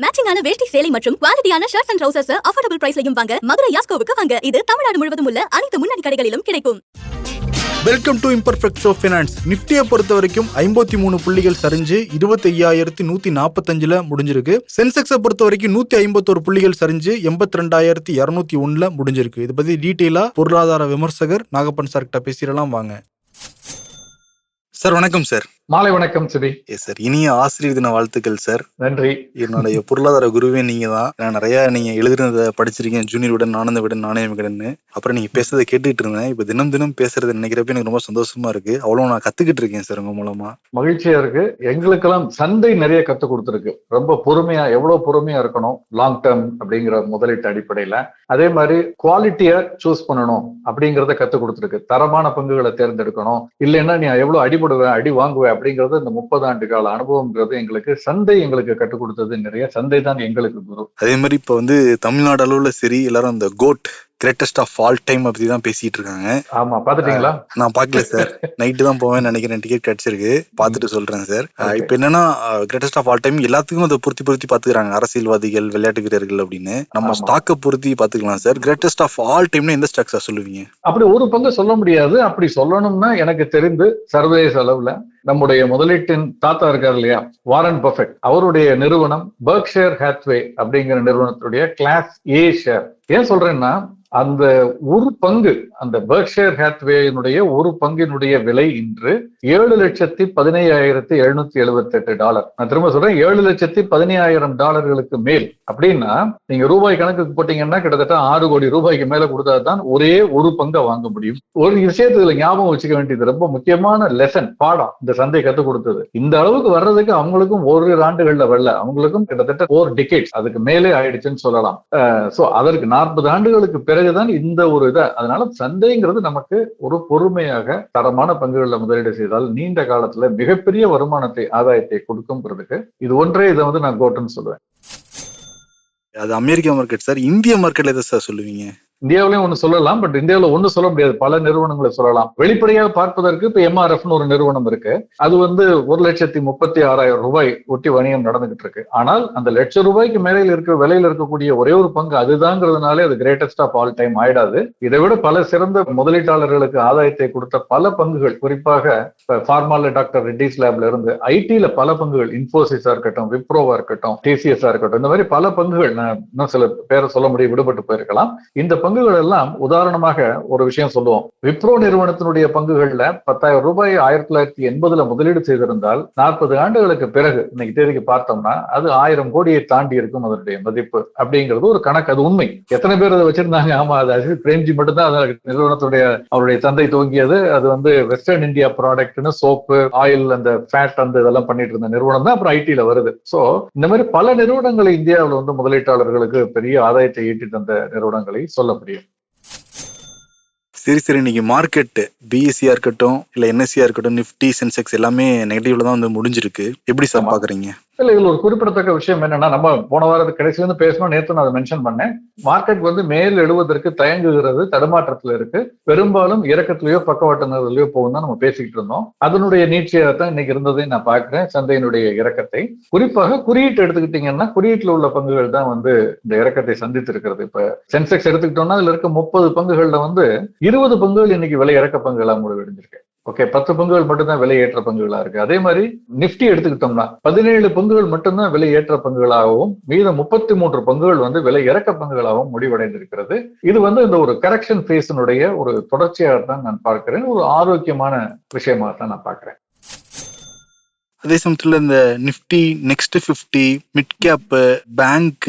மேட்சிங்கான வேஷ்டி சேலை மற்றும் குவாலிட்டியான ஷர்ட்ஸ் அண்ட் ட்ரவுசர்ஸ் அஃபோர்டபுள் பிரைஸ்லையும் வாங்க மதுரை யாஸ்கோவுக்கு வாங்க. இது தமிழ்நாடு முழுவதும் உள்ள அனைத்து முன்னணி கடைகளிலும் கிடைக்கும். Welcome to imperfect show finance நிஃப்டியை பொறுத்த வரைக்கும் ஐம்பத்தி மூணு புள்ளிகள் சரிஞ்சு இருபத்தி ஐயாயிரத்தி நூத்தி நாற்பத்தஞ்சுல முடிஞ்சிருக்கு. சென்செக்ஸை பொறுத்த வரைக்கும் நூத்தி ஐம்பத்தோரு புள்ளிகள் சரிஞ்சு எண்பத்தி ரெண்டாயிரத்தி இரநூத்தி ஒண்ணுல முடிஞ்சிருக்கு. இதை பத்தி டீட்டெயிலா பொருளாதார விமர்சகர் நாகப்பன் சார் கிட்ட பேசிடலாம் வாங்க. சார் வணக்கம் சார் மாலை வணக்கம் சிவி எஸ் சார் இனிய ஆசிரியர் தின வாழ்த்துக்கள் சார். நன்றி. என்னுடைய பொருளாதார குருவே நீங்க தான். நான் நிறைய நீங்க எழுதுனதை படிச்சிருக்கேன் ஜூனியர் விடன் ஆனந்த விடன் நாணய விகடன்னு அப்புறம் நீங்க பேசுறதை கேட்டுட்டு இருந்தேன். இப்ப தினம் தினம் பேசுறது நினைக்கிறப்ப எனக்கு ரொம்ப சந்தோஷமா இருக்கு. அவ்வளவு நான் கத்துக்கிட்டு இருக்கேன் சார் உங்க மூலமா. மகிழ்ச்சியா இருக்கு. எங்களுக்கெல்லாம் சந்தை நிறைய கத்து கொடுத்துருக்கு. ரொம்ப பொறுமையா எவ்வளவு பொறுமையா இருக்கணும் லாங் டேர்ம் அப்படிங்கிற முதலீட்டு அடிப்படையில. அதே மாதிரி குவாலிட்டியா சூஸ் பண்ணணும் அப்படிங்கறத கத்து கொடுத்துருக்கு. தரமான பங்குகளை தேர்ந்தெடுக்கணும். இல்லைன்னா நீ எவ்வளவு அடிபடுவ அடி வாங்குவ அப்படிங்கறது இந்த முப்பது ஆண்டு கால அனுபவம்ங்கிறது எங்களுக்கு சந்தை எங்களுக்கு கற்றுக் கொடுத்தது நிறைய சந்தை தான் எங்களுக்கு குரு. அதே மாதிரி இப்ப வந்து தமிழ்நாடு அளவுல சரி எல்லாரும் அந்த goat greatest of all time அப்படி தான் பேசிட்டு இருக்காங்க. ஆமா பாத்துட்டீங்களா நான் பாக்கல சார். நைட்டு தான் போவேன் நினைக்கிறேன். டிக்கெட் கிடைச்சிருக்கு. பாத்துட்டு சொல்றேன் சார். இப்ப என்னன்னா கிரேட்டஸ்ட் ஆஃப் ஆல் டைம் எல்லாத்துக்கும் அதை பொருத்தி பொருத்தி பாத்துக்கிறாங்க அரசியல்வாதிகள் விளையாட்டு வீரர்கள் அப்படின்னு. நம்ம. ஸ்டாக்கை பொருத்தி பாத்துக்கலாம் சார். கிரேட்டஸ்ட் ஆஃப் ஆல் டைம்னு எந்த ஸ்டாக் சார் சொல்லுவீங்க? அப்படி ஒரு பங்கு சொல்ல முடியாது. அப்படி சொல்லணும்னா எனக்கு தெரிந்து சர்வதேச அளவுல நம்முடைய முதலீட்டின் தாத்தா இருக்கார் இல்லையா? வாரன் பஃபெட் அவருடைய நிறுவனம் பர்க்ஷேர் ஹேத்வே அப்படிங்கிற நிறுவனத்துடைய கிளாஸ் ஏ ஷேர் ஏன் சொல்றேன்னா அந்த ஒரு பங்கு அந்த பர்க்ஷேர் ஹேத்வேயினுடைய ஒரு பங்கினுடைய விலை இன்று ஏழு லட்சத்தி பதினையாயிரத்தி எழுநூத்தி எழுபத்தி எட்டு டாலர். நான் திரும்ப சொல்றேன் ஏழு லட்சத்தி பதினையாயிரம் டாலர்களுக்கு மேல். அப்படின்னா நீங்க ரூபாய் கணக்குக்கு போட்டீங்கன்னா கிட்டத்தட்ட ஆறு கோடி ரூபாய்க்கு மேல கொடுத்தாதான் ஒரே ஒரு பங்கை வாங்க முடியும். ஒரு விஷயத்துல ஞாபகம் வச்சுக்க வேண்டியது ரொம்ப முக்கியமான லெசன் பாடம் இந்த சந்தை கத்துக் கொடுத்தது. இந்த அளவுக்கு வர்றதுக்கு அவங்களுக்கும் ஒரு ஆண்டுகள்ல வரல. அவங்களுக்கும் கிட்டத்தட்ட ஃபோர் டிகேட்ஸ் அதுக்கு மேலே ஆயிடுச்சுன்னு சொல்லலாம். சோ அதற்கு நான் நாற்பது ஆண்டுகளுக்கு பிறகுதான் இந்த ஒரு இதை அதனால சந்தைங்கிறது நமக்கு ஒரு பொறுமையாக தரமான பங்குகளில் முதலீடு செய்தால் நீண்ட காலத்துல மிகப்பெரிய வருமானத்தை ஆதாயத்தை கொடுக்கும்ங்கிறதுக்கு இது ஒன்றே இதை வந்து நான் கோட்டுன்னு சொல்லுவேன் அது அமெரிக்க மார்க்கெட் சார் இந்திய மார்க்கெட்ல எதை சார் சொல்லுவீங்க? இந்தியாவிலையும் ஒன்று சொல்லலாம் பட் இந்தியாவில் ஒண்ணு சொல்ல முடியாது. பல நிறுவனங்களை சொல்லலாம். வெளிப்படையாக பார்ப்பதற்கு இப்போ எம்ஆர்எஃப்னு ஒரு நிறுவனம் இருக்கு. அது வந்து ஒரு லட்சத்தி முப்பத்தி ஆறாயிரம் ரூபாய் ஒட்டி வணிகம் நடந்துகிட்டு இருக்கு. ஆனால் அந்த லட்சம் ரூபாய்க்கு மேலையில் இருக்க விலையில இருக்கக்கூடிய ஒரே ஒரு பங்கு அதுதாங்கிறதுனாலே அது கிரேட்டஸ்ட் ஆஃப் ஆல் டைம் ஆயிடாது. இதை விட பல சிறந்த முதலீட்டாளர்களுக்கு ஆதாயத்தை கொடுத்த பல பங்குகள் குறிப்பாக ஃபார்மால டாக்டர் ரெட்டிஸ் லேப்ல இருந்து ஐடில பல பங்குகள் இன்ஃபோசிஸா இருக்கட்டும் விப்ரோவா இருக்கட்டும் டிசிஎஸ்ஆ இருக்கட்டும் இந்த மாதிரி பல பங்குகள் நான் இன்னும் சில பேரை சொல்ல முடியும் விடுபட்டு போயிருக்கலாம். இந்த பங்குகள் எல்லாம் உதாரணமாக ஒரு விஷயம் சொல்லுவோம். விப்ரோ நிறுவனத்தினுடைய பங்குகள்ல பத்தாயிரம் ரூபாய் ஆயிரத்தி தொள்ளாயிரத்தி எண்பதுல முதலீடு செய்திருந்தால் நாற்பது ஆண்டுகளுக்கு பிறகு இன்னைக்கு தேதிக்கு பார்த்தோம்னா அது ஆயிரம் கோடியை தாண்டி இருக்கும் அதனுடைய மதிப்பு அப்படிங்கிறது ஒரு கணக்கு. அது உண்மை. எத்தனை பேர் அதை வச்சிருந்தாங்க? ஆமா அது பிரேம்ஜி மட்டும்தான். நிறுவனத்துடைய அவருடைய தந்தை துவங்கியது. அது வந்து வெஸ்டர்ன் இந்தியா ப்ராடக்ட்னு சோப்பு ஆயில் அந்த ஃபேட் அந்த இதெல்லாம் பண்ணிட்டு இருந்த நிறுவனம் தான். அப்புறம் ஐடில வருது. சோ இந்த மாதிரி பல நிறுவனங்களை இந்தியாவில் வந்து முதலீட்டாளர்களுக்கு பெரிய ஆதாயத்தை ஈட்டி தந்த நிறுவனங்களை சொல்ல முடியும். சரி சரி இன்னைக்கு மார்க்கெட் பிஎஸ்சியா இருக்கட்டும் இல்ல என்எஸ்சியா இருக்கட்டும் நிப்டி சென்செக்ஸ் எல்லாமே நெகட்டிவ்ல தான் வந்து முடிஞ்சிருக்கு. எப்படி சார். பாக்குறீங்க? இல்ல இதுல ஒரு குறிப்பிடத்தக்க விஷயம் என்னன்னா நம்ம போன வாரத்து கடைசியில இருந்து பேசணும் நேற்று நான் அதை மென்ஷன் பண்ணேன். மார்க்கெட் வந்து மேல் எழுவதற்கு தயங்குகிறது தடுமாற்றத்துல இருக்கு. பெரும்பாலும் இறக்கத்திலேயோ பக்கவாட்டுனதுலயோ போகும் தான் நம்ம பேசிக்கிட்டு இருந்தோம். அதனுடைய நீட்சியாக தான் இன்னைக்கு இருந்ததை நான் பாக்குறேன் சந்தையினுடைய இறக்கத்தை. குறிப்பாக குறியீட்டு எடுத்துக்கிட்டீங்கன்னா குறியீட்டுல உள்ள பங்குகள் தான் வந்து இந்த இறக்கத்தை சந்தித்து இருக்கிறது இப்ப சென்செக்ஸ் எடுத்துக்கிட்டோம்னா அதுல இருக்க முப்பது பங்குகள்ல வந்து இருபது பங்குகள் இன்னைக்கு விலை இறக்க பங்குகளா முடிவெடுஞ்சிருக்கு. ஓகே பத்து பங்குகள் மட்டும்தான் விலை ஏற்ற பங்குகளா இருக்கு. அதே மாதிரி நிப்டி எடுத்துக்கிட்டோம்னா பதினேழு பங்குகள் மட்டும்தான் விலை ஏற்ற பங்குகளாகவும் மீதம் முப்பத்தி மூன்று பங்குகள் வந்து விலை இறக்க பங்குகளாகவும் முடிவடைந்திருக்கிறது. இது வந்து இந்த ஒரு கரெக்ஷன் ஃபேஸினுடைய ஒரு தொடர்ச்சியாக தான் நான் பார்க்கிறேன். ஒரு ஆரோக்கியமான விஷயமாக தான் நான் பார்க்கிறேன். அதே சமயத்துல இந்த Nifty next fifty mid cap bank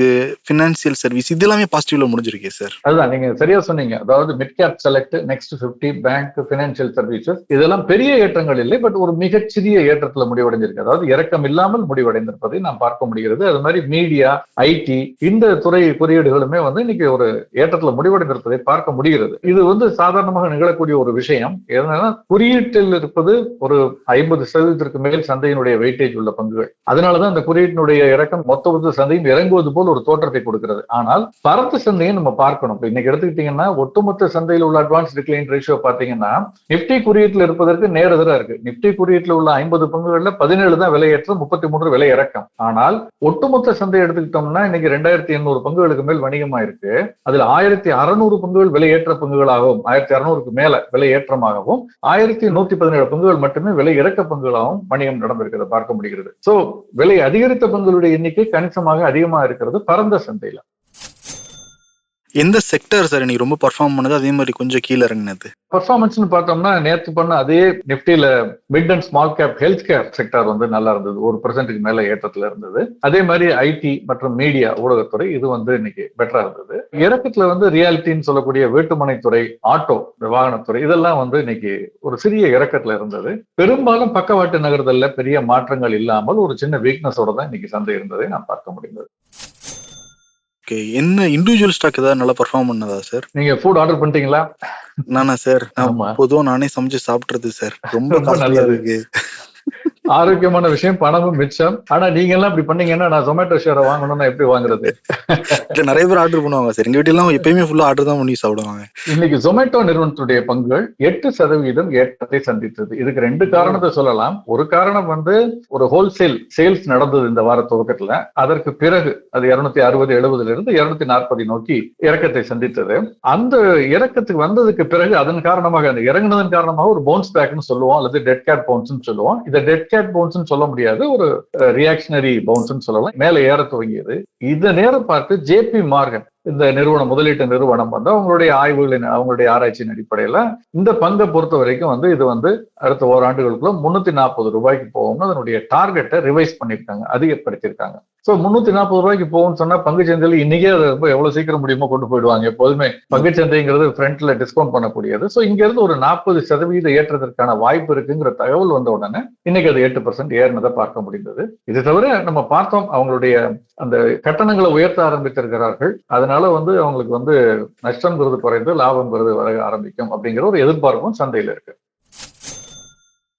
financial service இது எல்லாமே பாசிட்டிவ்ல முடிஞ்சிருக்கே சார் அதுதான் நீங்க சரியா சொன்னீங்க. அதாவது mid cap select next fifty bank financial services இதெல்லாம் பெரிய ஏற்றங்கள் இல்லை பட் ஒரு மிகச்சிறிய ஏற்றத்துல முடிவடைஞ்சிருக்கு. அதாவது இறக்கம் இல்லாமல் முடிவடைந்திருப்பதை நாம் பார்க்க முடிகிறது. அது மாதிரி மீடியா ஐடி இந்த துறை குறியீடுகளுமே வந்து இன்னைக்கு ஒரு ஏற்றத்துல முடிவடைந்திருப்பதை பார்க்க முடிகிறது. இது வந்து சாதாரணமாக நிகழக்கூடிய ஒரு விஷயம். என்னன்னா குறியீட்டில் இருப்பது ஒரு ஐம்பது சதவீதத்திற்கு மேல் சந்தையினுடைய குறியீட்டினுடைய வெயிட்டேஜ் உள்ள பங்குகள். அதனாலதான் அந்த குறியீட்டினுடைய இறக்கம் மொத்த மொத்த சந்தையும் இறங்குவது போல் ஒரு தோற்றத்தை கொடுக்கிறது. ஆனால் பரத்து சந்தையும் நம்ம பார்க்கணும். இப்ப இன்னைக்கு எடுத்துக்கிட்டீங்கன்னா ஒட்டுமொத்த சந்தையில் உள்ள அட்வான்ஸ் டிக்ளைன் ரேஷியோ பாத்தீங்கன்னா நிப்டி குறியீட்டில் இருப்பதற்கு நேரெதிராக இருக்கு. நிப்டி குறியீட்டில் உள்ள ஐம்பது பங்குகள்ல பதினேழு தான் விலையேற்றம் முப்பத்தி மூன்று விலை இறக்கம். ஆனால் ஒட்டுமொத்த சந்தை எடுத்துக்கிட்டோம்னா இன்னைக்கு ரெண்டாயிரத்தி எண்ணூறு பங்குகளுக்கு மேல் வணிகமா இருக்கு அதுல ஆயிரத்தி அறுநூறு பங்குகள் விலையேற்ற பங்குகளாகவும் ஆயிரத்தி அறுநூறுக்கு மேல விலை ஏற்றமாகவும் ஆயிரத்தி நூத்தி பதினேழு பங்குகள் மட்டுமே விலை இறக்க பங்குகளாகவும் வணிகம் நடந்திருக்கு. நடந்திருக்கிறத பார்க்க முடிகிறது. சோ விலை அதிகரித்த பங்குகளுடைய எண்ணிக்கை கணிசமாக அதிகமா இருக்கிறது பரந்த சந்தையில. எந்த செக்டர் சார் இன்னைக்கு ரொம்ப பர்ஃபார்ம் பண்ணது அதே மாதிரி கொஞ்சம் கீழே இறங்கினது? பர்ஃபார்மன்ஸ்னு பார்த்தோம்னா நேத்து பண்ண அதே நிப்டியில mid and small cap health care sector வந்து நல்லா இருந்தது. ஒரு பர்சன்ட்டுக்கு மேல ஏற்றத்துல இருந்தது. அதே மாதிரி ஐடி மற்றும் மீடியா ஊடகத்துறை இது வந்து இன்னைக்கு பெட்டரா இருந்தது. இறக்கத்துல வந்து ரியாலிட்டின்னு சொல்லக்கூடிய வீட்டுமனைத்துறை ஆட்டோ வாகனத்துறை இதெல்லாம் வந்து இன்னைக்கு ஒரு சிறிய இறக்கத்துல இருந்தது. பெரும்பாலும் பக்கவாட்டு நகர்தல்ல பெரிய மாற்றங்கள் இல்லாமல் ஒரு சின்ன வீக்னஸோட தான் இன்னைக்கு சந்தை இருந்ததை நான் பார்க்க முடிந்தது. ஓகே என்ன இண்டிவிஜுவல் ஸ்டாக் ஏதாவது நல்லா பர்ஃபார்ம் பண்ணதா சார் நீங்க ஃபுட் ஆர்டர் பண்ணிட்டீங்களா? நானா சார் ஆமா. பொதுவா நானே சமைச்சு சாப்பிடுறது சார் ரொம்ப நல்லது. இருக்கு. ஆரோக்கியமான விஷயம் பணமும் மிச்சம். ஆனா நீங்க எல்லாம் இப்படி பண்ணீங்கன்னா நான் ஜொமேட்டோ ஷேரை வாங்கணும்னா எப்படி வாங்குறது? நிறைய பேர் ஆர்டர் பண்ணுவாங்க சார். எங்க வீட்டுல எல்லாம் எப்பயுமே ஃபுல்லா ஆர்டர் தான் பண்ணி சாப்பிடுவாங்க. இன்னைக்கு ஜொமேட்டோ நிறுவனத்துடைய பங்குகள் எட்டு சதவீதம் ஏற்றத்தை சந்தித்தது. இதுக்கு ரெண்டு காரணத்தை சொல்லலாம். ஒரு காரணம் வந்து ஒரு ஹோல்சேல் சேல்ஸ் நடந்தது இந்த வார துவக்கத்துல. அதற்கு பிறகு அது இருநூத்தி அறுபது எழுபதுல இருந்து இருநூத்தி நாற்பதை நோக்கி இறக்கத்தை சந்தித்தது. அந்த இறக்கத்துக்கு வந்ததுக்கு பிறகு அதன் காரணமாக அந்த இறங்குனதன் காரணமாக ஒரு பவுன்ஸ் பேக்னு சொல்லுவோம் அல்லது டெட் கேட் பவுன்ஸ்னு சொல்லுவோம். இதை டெட் கேட் பவுன்ஸ்னு சொல்ல முடியாது. ஒரு ரியாக்ஷனரி பவுன்ஸ்னு சொல்லலாம். மேல ஏற துவங்கியது. இந்த நேரம் பார்த்து ஜேபி மார்கன் இந்த நிறுவனம் முதலீட்டு நிறுவனம் வந்து அவங்களுடைய ஆய்வுகளின் அவங்களுடைய ஆராய்ச்சியின் அடிப்படையில இந்த பங்கை பொறுத்த வரைக்கும் வந்து இது வந்து அடுத்த ஓராண்டுகளுக்குள்ள முன்னூத்தி நாற்பது ரூபாய்க்கு போகும்னு அதனுடைய டார்கெட்டை ரிவைஸ் பண்ணிருக்காங்க அதிகப்படுத்தியிருக்காங்க. ஸோ முன்னூத்தி நாற்பது ரூபாய்க்கு போகும்னு சொன்னா பங்கு சந்தையில் இன்னைக்கே அதை ரொம்ப எவ்வளவு சீக்கிரம் முடியுமோ கொண்டு போயிடுவாங்க. எப்போதுமே பங்கு சந்தைங்கிறது ஃப்ரண்ட்ல டிஸ்கவுண்ட் பண்ணக்கூடியது. ஸோ இங்க இருந்து ஒரு நாற்பது சதவீத ஏற்றதற்கான வாய்ப்பு இருக்குங்கிற தகவல் வந்த உடனே இன்னைக்கு அது எட்டு பர்சன்ட் ஏறினதை பார்க்க முடிந்தது. இது தவிர நம்ம பார்த்தோம் அவங்களுடைய அந்த கட்டணங்களை உயர்த்த ஆரம்பித்திருக்கிறார்கள். அதனால வந்து அவங்களுக்கு வந்து நஷ்டம்ங்கிறது குறைந்து லாபம்ங்கிறது வர ஆரம்பிக்கும் அப்படிங்கிற ஒரு எதிர்பார்ப்பும் சந்தையில இருக்கு.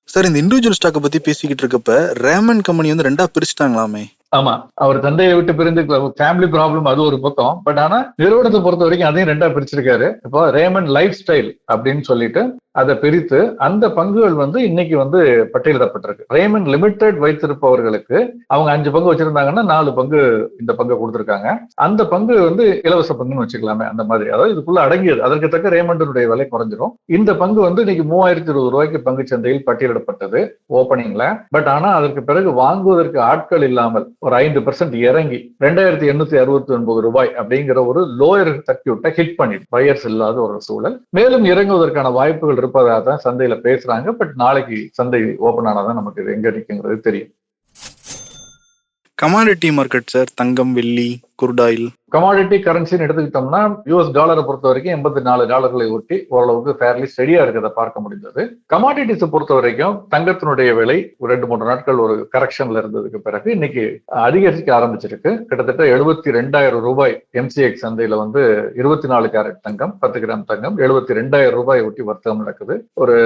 சார் இந்த இண்டிவிஜுவல் ஸ்டாக்கை பத்தி பேசிக்கிட்டு இருக்கப்ப ரேமன் கம்பெனி வந்து ரெண்டா பிரிச்சுட்டாங்களாமே? ஆமா. அவர் தந்தையை விட்டு பிரிந்து ஃபேமிலி ப்ராப்ளம் அது ஒரு பக்கம். பட் ஆனா நிறுவனத்தை பொறுத்த வரைக்கும் அதையும் ரெண்டா பிரிச்சிருக்காரு. இப்போ ரேமன் லைஃப் ஸ்டைல் அப்படின்னு சொல்லிட்டு அதை பிரித்து அந்த பங்குகள் வந்து இன்னைக்கு வந்து பட்டியலிடப்பட்டிருக்கு. ரேமன் லிமிடெட் வைத்திருப்பவர்களுக்கு அவங்க அஞ்சு பங்கு வச்சிருந்தாங்கன்னா நாலு பங்கு இந்த பங்கு கொடுத்திருக்காங்க. அந்த பங்கு வந்து இலவச பங்குன்னு வச்சுக்கலாமே அந்த மாதிரி. அதாவது இதுக்குள்ள அடங்கியது. அதற்கு தக்க ரேமண்டனுடைய விலை குறைஞ்சிரும். இந்த பங்கு வந்து இன்னைக்கு மூவாயிரத்தி இருபது ரூபாய்க்கு பங்கு சந்தையில் பட்டியலிடப்பட்டது ஓப்பனிங்ல பட் ஆனா அதற்கு பிறகு வாங்குவதற்கு ஆட்கள் இல்லாமல் ஒரு ஐந்து பெர்சென்ட் இறங்கி ரெண்டாயிரத்தி எண்ணூத்தி அறுபத்தி ஒன்பது ரூபாய் அப்படிங்கிற ஒரு லோயர் சர்க்கியூட்டை ஹிட் பண்ணிட்டு பையர்ஸ் இல்லாத ஒரு சூழல். மேலும் இறங்குவதற்கான வாய்ப்புகள் இருப்பதாக தான் சந்தையில பேசுறாங்க. பட் நாளைக்கு சந்தை ஓபன் ஆனாதான் நமக்கு இது எங்க இருக்குங்கிறது தெரியும். கமாடிட்டி மார்க்கெட் சார் தங்கம் வெள்ளி குருடாயில். கமாடிட்டி கரன்சின்னு எடுத்துக்கிட்டோம்னா யூஎஸ் டாலரை பொறுத்த வரைக்கும் எண்பத்தி நாலு டாலர்களை ஒட்டி ஓரளவுக்கு ஃபேர்லி ஸ்டெடியா இருக்கிறத பார்க்க முடிந்தது. கமாடிட்டிஸை பொறுத்த வரைக்கும் தங்கத்தினுடைய விலை ஒரு ரெண்டு மூன்று நாட்கள் ஒரு கரெக்ஷன்ல இருந்ததுக்கு பிறகு இன்னைக்கு அதிகரிக்க ஆரம்பிச்சிருக்கு. கிட்டத்தட்ட எழுபத்தி ரெண்டாயிரம் ரூபாய் எம்சிஎக்ஸ் சந்தையில வந்து இருபத்தி நாலு கேரட் தங்கம் பத்து கிராம் தங்கம் எழுபத்தி ரெண்டாயிரம் ரூபாய் ஒட்டி வர்த்தகம் நடக்குது. ஒரு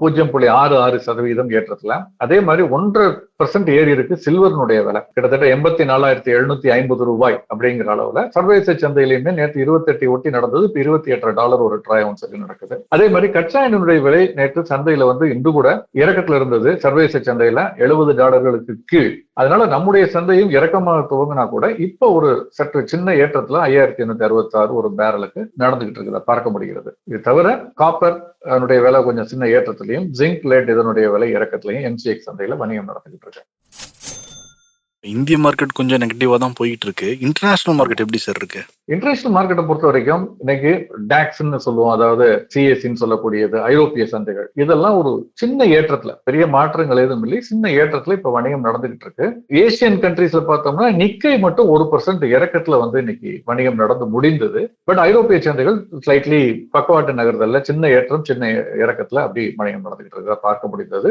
பூஜ்ஜியம் புள்ளி ஆறு ஆறு சதவீதம் ஏற்றத்துல. அதே மாதிரி ஒன்றரை பர்சன்ட் ஏறி இருக்கு சில்வர்னுடைய விலை. கிட்டத்தட்ட எண்பத்தி நாலாயிரத்தி எழுநூத்தி ஐம்பது ரூபாய் அப்படிங்கிற அளவுல சர்வதேச சந்தையிலுமே நேற்று இருபத்தி எட்டு ஒட்டி நடந்தது. இப்போ இருபத்தி எட்டு டாலர் ஒரு ட்ராய் சொல்லி நடக்குது. அதே மாதிரி கச்சா எண்ணெயினுடைய விலை நேற்று சந்தையில வந்து இன்று கூட இறக்கத்துல இருந்தது. சர்வதேச சந்தையில எழுபது டாலர்களுக்கு கீழ். அதனால நம்முடைய சந்தையும் இறக்கமாக துவங்கினா கூட இப்ப ஒரு சற்று சின்ன ஏற்றத்துல ஐயாயிரத்தி எண்ணூத்தி அறுபத்தி ஆறு ஒரு பேரலுக்கு நடந்துகிட்டு இருக்கிறத பார்க்க முடிகிறது. இது தவிர காப்பர் அதனுடைய விலை கொஞ்சம் சின்ன ஏற்றத்திலையும் ஜிங்க் லேட் இதனுடைய விலை இறக்கத்திலையும் எம்சிஎக்ஸ் சந்தையில வணிகம் நடந்துகிட்டு இருக்கு. இந்திய மார்க்கெட் கொஞ்சம் நெகட்டிவா தான் போயிட்டு இருக்கு இன்டர்நேஷனல் மார்க்கெட் எப்படி சார் இருக்கு? இன்டர்நேஷனல் மார்க்கெட்டை பொறுத்த வரைக்கும் இன்னைக்கு டாக்ஸ்ன்னு சொல்லுவோம் அதாவது சிஎஸ்சின்னு சொல்லக்கூடியது ஐரோப்பிய சந்தைகள். இதெல்லாம் ஒரு சின்ன ஏற்றத்துல பெரிய மாற்றங்கள் எதுவும் இல்லை. சின்ன ஏற்றத்துல இப்ப வணிகம் நடந்துகிட்டு இருக்கு. ஏசியன் கண்ட்ரீஸ்ல பார்த்தோம்னா நிக்கை மட்டும் ஒரு பர்சன்ட் இறக்கத்துல வந்து இன்னைக்கு வணிகம் நடந்து முடிந்தது. பட் ஐரோப்பிய சந்தைகள் ஸ்லைட்லி பக்கவாட்டு நகர்தல்ல சின்ன ஏற்றம் சின்ன இறக்கத்துல அப்படி வணிகம் நடந்துகிட்டு இருக்கிறத பார்க்க முடிந்தது.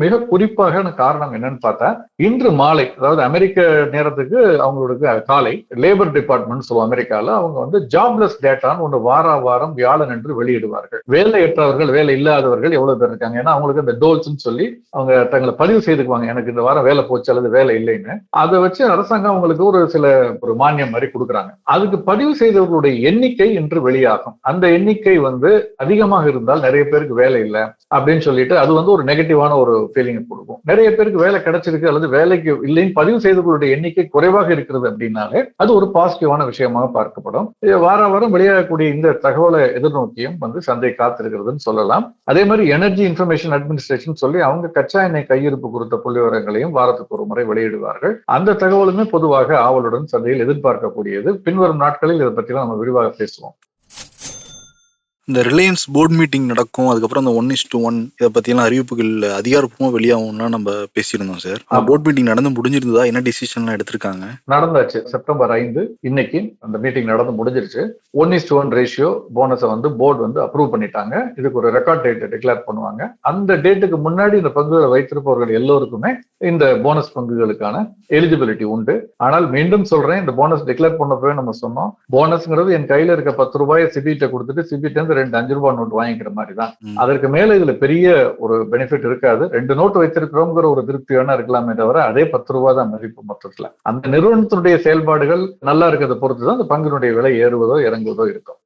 மிக குறிப்பாக காரணம் என்னன்னு பார்த்தா இன்று மாலை அதாவது அமெரிக்க நேரத்துக்கு அவங்களுக்கு காலை லேபர் டிபார்ட்மெண்ட் சொல்லுவோம் அமெரிக்காவில் அவங்க வந்து ஜாப்லெஸ் டேட்டான்னு ஒன்று வார வாரம் வியாழன் என்று வெளியிடுவார்கள். வேலையற்றவர்கள் வேலை இல்லாதவர்கள் எவ்வளவு பேர் இருக்காங்க? ஏன்னா அவங்களுக்கு இந்த டோல்ஸ்ன்னு சொல்லி அவங்க தங்களை பதிவு செய்துக்குவாங்க. எனக்கு இந்த வாரம் வேலை போச்சு அல்லது வேலை இல்லைன்னு. அதை வச்சு அரசாங்கம் அவங்களுக்கு ஒரு சில ஒரு மானியம் மாதிரி கொடுக்குறாங்க. அதுக்கு பதிவு செய்தவர்களுடைய எண்ணிக்கை இன்று வெளியாகும். அந்த எண்ணிக்கை வந்து அதிகமாக இருந்தால் நிறைய பேருக்கு வேலை இல்லை அப்படின்னு சொல்லிட்டு அது வந்து ஒரு நெகட்டிவான ஒரு ஃபீலிங் கொடுக்கும். நிறைய பேருக்கு வேலை கிடைச்சிருக்கு அல்லது வேலைக்கு இல்லைன்னு பதிவு செய்தவர்களுடைய எண்ணிக்கை குறைவாக இருக்கிறது அப்படின்னாலே அது ஒரு பாசிட்டிவான விஷயமாக பார்க்கப்படும். வார வாரம் வெளியாகக்கூடிய இந்த தகவலை எதிர்நோக்கியும் வந்து சந்தை காத்திருக்கிறதுன்னு சொல்லலாம். அதே மாதிரி எனர்ஜி இன்ஃபர்மேஷன் அட்மினிஸ்ட்ரேஷன் சொல்லி அவங்க கச்சா எண்ணெய் கையிருப்பு குறித்த புள்ளி விவரங்களையும் வாரத்துக்கு ஒரு முறை வெளியிடுவார்கள். அந்த தகவலுமே பொதுவாக ஆவலுடன் சந்தையில் எதிர்பார்க்கக்கூடியது. பின்வரும் நாட்களில் இதை பற்றி நம்ம விரிவாக பேசுவோம். இந்த ரிலையன்ஸ் போர்ட் மீட்டிங் நடக்கும் அதுக்கப்புறம் அந்த ஒன் இஸ் டு ஒன் இதை பத்தியெல்லாம் அறிவிப்புகள் அதிகாரப்பூர்வமா வெளியாகும்னா நம்ம பேசியிருந்தோம் சார். போர்ட் மீட்டிங் நடந்து முடிஞ்சிருந்ததா? என்ன டிசிஷன்லாம் எடுத்திருக்காங்க? நடந்தாச்சு. செப்டம்பர் ஐந்து. இன்னைக்கு அந்த மீட்டிங் நடந்து முடிஞ்சிருச்சு. ஒன் இஸ் ஒன் ரேஷியோ போனஸை வந்து போர்டு வந்து அப்ரூவ் பண்ணிட்டாங்க. இதுக்கு ஒரு ரெக்கார்ட் டேட் டிக்ளேர் பண்ணுவாங்க. அந்த டேட்டுக்கு முன்னாடி இந்த பங்குகளை வைத்திருப்பவர்கள் எல்லோருக்குமே இந்த போனஸ் பங்குகளுக்கான எலிஜிபிலிட்டி உண்டு. ஆனால் மீண்டும் சொல்றேன் இந்த போனஸ் டிக்ளேர் பண்ணப்பவே நம்ம சொன்னோம். போனஸ்ங்கிறது என் கையில இருக்க பத்து ரூபாயை சிபிட்ட கொடுத்துட்டு சிபிட்ட ரெண்டு அஞ்சு ரூபாய் நோட் வாங்கிக்கிற மாதிரி தான். அதற்கு மேல இதுல பெரிய ஒரு பெனிஃபிட் இருக்காது. ரெண்டு நோட்டு வைத்திருக்கிறோங்கிற ஒரு திருப்தி வேணா இருக்கலாமே தவிர அதே பத்து ரூபாய் தான் மதிப்பு மொத்தத்துல. அந்த நிறுவனத்தினுடைய செயல்பாடுகள் நல்லா இருக்கிறத பொறுத்து தான் அந்த பங்கினுடைய விலை ஏறுவதோ இறங்குவதோ இருக்கும்.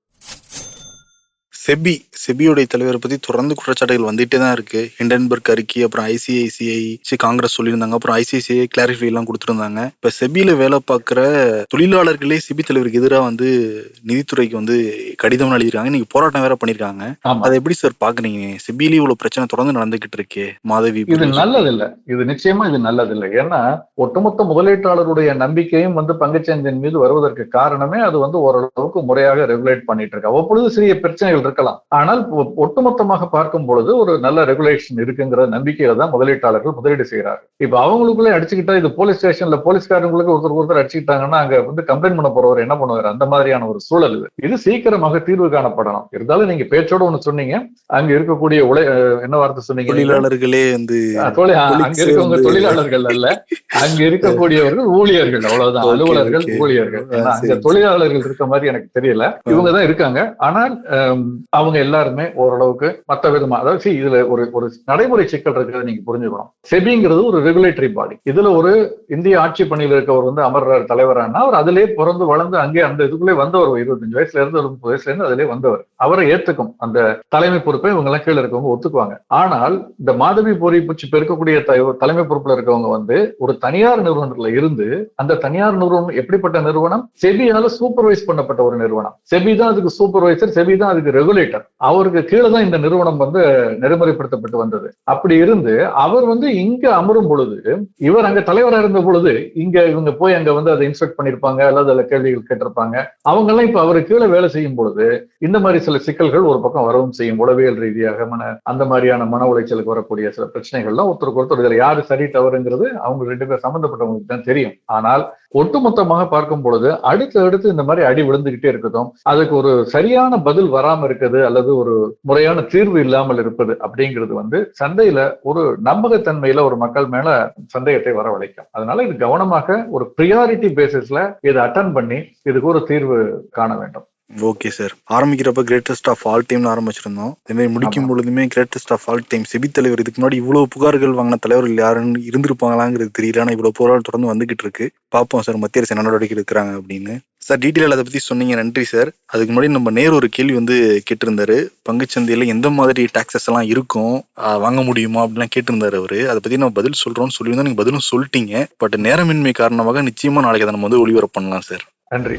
செபி செபியோடைய தலைவரை பத்தி தொடர்ந்து குற்றச்சாட்டுகள் வந்துட்டே தான் இருக்கு. ஹிண்டன்பர்க் அறிக்கை அப்புறம் ஐசிஐசிஐ காங்கிரஸ் சொல்லியிருந்தாங்க. அப்புறம் ஐசிஐசிஐ கிளாரிஃபை எல்லாம் கொடுத்திருந்தாங்க. இப்ப செபியில வேலை பார்க்குற தொழிலாளர்களே செபி தலைவருக்கு எதிராக வந்து நிதித்துறைக்கு வந்து கடிதம் எழுதிருக்காங்க நீங்க போராட்டம் வேற பண்ணிருக்காங்க அதை எப்படி சார் பாக்குறீங்க செபியிலே இவ்வளவு பிரச்சனை தொடர்ந்து நடந்துகிட்டு இருக்கே மாதவி இது நல்லதில்லை. இது நிச்சயமா இது நல்லதில்லை. ஏன்னா ஒட்டுமொத்த முதலீட்டாளருடைய நம்பிக்கையும் வந்து பங்குச்சந்தையின் மீது வருவதற்கு காரணமே அது வந்து ஓரளவுக்கு முறையாக ரெகுலேட் பண்ணிட்டு இருக்கு. அவ்வப்பொழுது சிறிய பிரச்சனைகள் இருக்கலாம். ஆனால் ஒட்டுமொத்தமாக பார்க்கும் பொழுது ஒரு நல்ல ரெகுலேஷன் இருக்குங்கிற நம்பிக்கையில தான் முதலீட்டாளர்கள் முதலீடு செய்யறாங்க இப்ப அவங்களுக்குள்ளே அடிச்சுக்கிட்டா இது போலீஸ் ஸ்டேஷன்ல போலீஸ்காரங்களுக்கு ஒருத்தர் ஒருத்தர் அடிச்சுக்கிட்டாங்கன்னா அங்க வந்து கம்ப்ளைண்ட் பண்ண போறவர் என்ன பண்ணுவார்? அந்த மாதிரியான ஒரு சூழல் இது. இது சீக்கிரமாக தீர்வு காணப்படணும் இருந்தாலும் நீங்க பேச்சோட ஒண்ணு சொன்னீங்க. அங்க இருக்கக்கூடிய அஹ் என்ன வார்த்தை சொன்னீங்க? தொழிலாளர்களே வந்து அங்க இருக்கவங்க தொழிலாளர்கள் அல்ல. அங்க இருக்கக்கூடியவர்கள் ஊழியர்கள். அவ்வளவுதான். அலுவலர்கள். ஊழியர்கள். அங்க. தொழிலாளர்கள் இருக்க மாதிரி எனக்கு தெரியல. இவங்க தான் இருக்காங்க. ஆனால் அவங்க எல்லாருமே ஓரளவுக்கு மற்ற விதமா அதாவது இதுல ஒரு ஒரு நடைமுறை சிக்கல் இருக்கிறத நீங்க புரிஞ்சுக்கணும். செபிங்கிறது ஒரு ரெகுலேட்டரி பாடி இதுல ஒரு இந்திய ஆட்சி பணியில் இருக்கவர் வந்து அமர்றார் தலைவரானா அவர் அதிலே பிறந்து வளர்ந்து அங்கே அந்த இதுக்குள்ளே வந்தவர் இருபத்தஞ்சு வயசுல இருந்து ஒரு முப்பது வயசுல இருந்து அதிலே வந்தவர். அவரை ஏத்துக்கும். அந்த தலைமை பொறுப்பை இவங்க எல்லாம் கீழே இருக்கவங்க ஒத்துக்குவாங்க. ஆனால் இந்த மாதவி போரி பூச்சி பெருக்கக்கூடிய தலைமை பொறுப்புல இருக்கவங்க வந்து ஒரு தனியார் நிறுவனத்துல இருந்து அந்த தனியார் நிறுவனம் எப்படிப்பட்ட நிறுவனம்? செபியால சூப்பர்வைஸ் பண்ணப்பட்ட ஒரு நிறுவனம். செபி தான் அதுக்கு சூப்பர்வைசர் செபி தான் அதுக்கு ரெகுலேட்டர் அவருக்கு கீழே தான் இந்த நிறுவனம் வந்து நெறிமுறைப்படுத்தப்பட்டு வந்தது. அப்படி இருந்து அவர் வந்து இங்க அமரும் பொழுது இவர் அங்க தலைவராக இருந்த பொழுது இங்க இவங்க போய் அங்க வந்து அதை இன்ஸ்பெக்ட் பண்ணிருப்பாங்க அல்லது அதுல கேள்விகள் கேட்டிருப்பாங்க. அவங்க எல்லாம் இப்ப அவரு கீழே வேலை செய்யும் பொழுது இந்த மாதிரி சில சிக்கல்கள் ஒரு பக்கம் வரவும் செய்யும். உளவியல் ரீதியாக மன அந்த மாதிரியான மன உளைச்சலுக்கு வரக்கூடிய சில பிரச்சனைகள்லாம் ஒருத்தருக்கு ஒருத்தர் இதுல யாரு சரி தவறுங்கிறது அவங்க ரெண்டு பேர் சம்பந்தப்பட்டவங்களுக்கு தான் தெரியும். ஆனால் ஒட்டுமொத்தமாக பார்க்கும் பொழுது அடுத்து அடுத்து இந்த மாதிரி அடி விழுந்துகிட்டே இருக்கட்டும் அதுக்கு ஒரு சரியான பதில் வராம இருக்க இருக்குது அல்லது ஒரு முறையான தீர்வு இல்லாமல் இருப்பது அப்படிங்கிறது வந்து சந்தையில ஒரு நம்பகத்தன்மையில ஒரு மக்கள் மேல சந்தேகத்தை வரவழைக்கும். அதனால இது கவனமாக ஒரு ப்ரியாரிட்டி பேசிஸ்ல இதை அட்டன் பண்ணி இதுக்கு ஒரு தீர்வு காண வேண்டும். ஓகே சார் ஆரம்பிக்கிறப்ப கிரேட்டஸ்ட் ஆஃப் ஆல் டைம்னு ஆரம்பிச்சிருந்தோம். அதே மாதிரி முடிக்கும். பொழுதுமே greatest of all time SEBI தலைவர் இதுக்கு முன்னாடி இவ்வளவு புகார்கள் வாங்கின தலைவர்கள் யாருன்னு இருந்திருப்பாங்களாங்கிறது தெரியல. ஆனா இவ்வளவு புகார்கள் தொடர்ந்து வந்துகிட்டு இருக்கு. பார்ப்போம் சார் மத்திய அரசு என்ன நடவடிக்கை எடுக்கிறாங்க அப்படின்னு. சார் டீட்டெயில் அதை பத்தி சொன்னீங்க. நன்றி சார். அதுக்கு முன்னாடி நம்ம நேர் ஒரு கேள்வி வந்து கேட்டிருந்தாரு. பங்குச்சந்தையில எந்த மாதிரி டாக்ஸஸ் எல்லாம் இருக்கும்? வாங்க முடியுமா? அப்படிலாம் கேட்டிருந்தாரு அவரு. அதை பத்தி நம்ம பதில் சொல்றோம்னு சொல்லியிருந்தோம். நீங்க பதிலும் சொல்லிட்டீங்க. பட் நேரமின்மை காரணமாக நிச்சயமா நாளைக்கு அதை நம்ம வந்து ஒளிபரப்பு பண்ணலாம் சார். நன்றி.